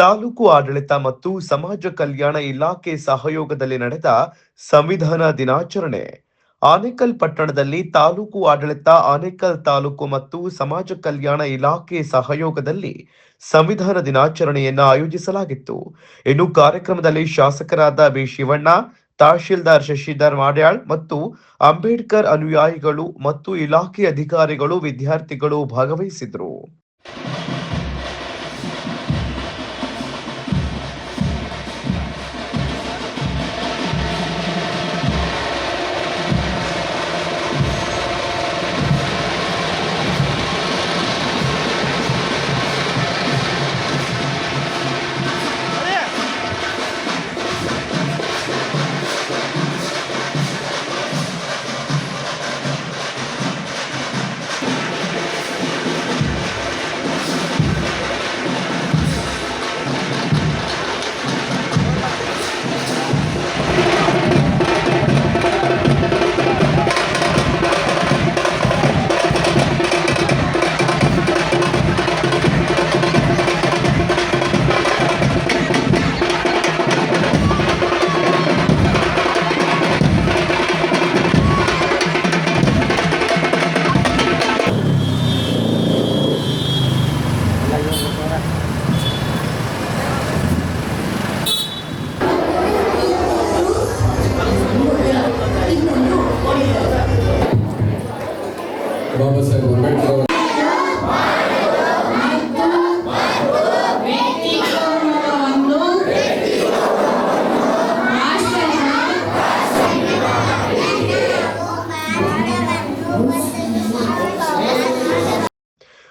ತಾಲೂಕು ಆಡಳಿತ ಮತ್ತು ಸಮಾಜ ಕಲ್ಯಾಣ ಇಲಾಖೆ ಸಹಯೋಗದಲ್ಲಿ ನಡೆದ ಸಂವಿಧಾನ ದಿನಾಚರಣೆ. ಆನೇಕಲ್ ಪಟ್ಟಣದಲ್ಲಿ ತಾಲೂಕು ಆಡಳಿತ, ಆನೇಕಲ್ ತಾಲೂಕು ಮತ್ತು ಸಮಾಜ ಕಲ್ಯಾಣ ಇಲಾಖೆ ಸಹಯೋಗದಲ್ಲಿ ಸಂವಿಧಾನ ದಿನಾಚರಣೆಯನ್ನು ಆಯೋಜಿಸಲಾಗಿತ್ತು. ಇನ್ನು ಕಾರ್ಯಕ್ರಮದಲ್ಲಿ ಶಾಸಕರಾದ ಬಿ ಶಿವಣ್ಣ, ತಹಶೀಲ್ದಾರ್ ಶಶಿಧರ್ ಮಾಡ್ಯಾಳ್ ಮತ್ತು ಅಂಬೇಡ್ಕರ್ ಅನುಯಾಯಿಗಳು ಮತ್ತು ಇಲಾಖೆ ಅಧಿಕಾರಿಗಳು, ವಿದ್ಯಾರ್ಥಿಗಳು ಭಾಗವಹಿಸಿದ್ರು. Vamos segurar o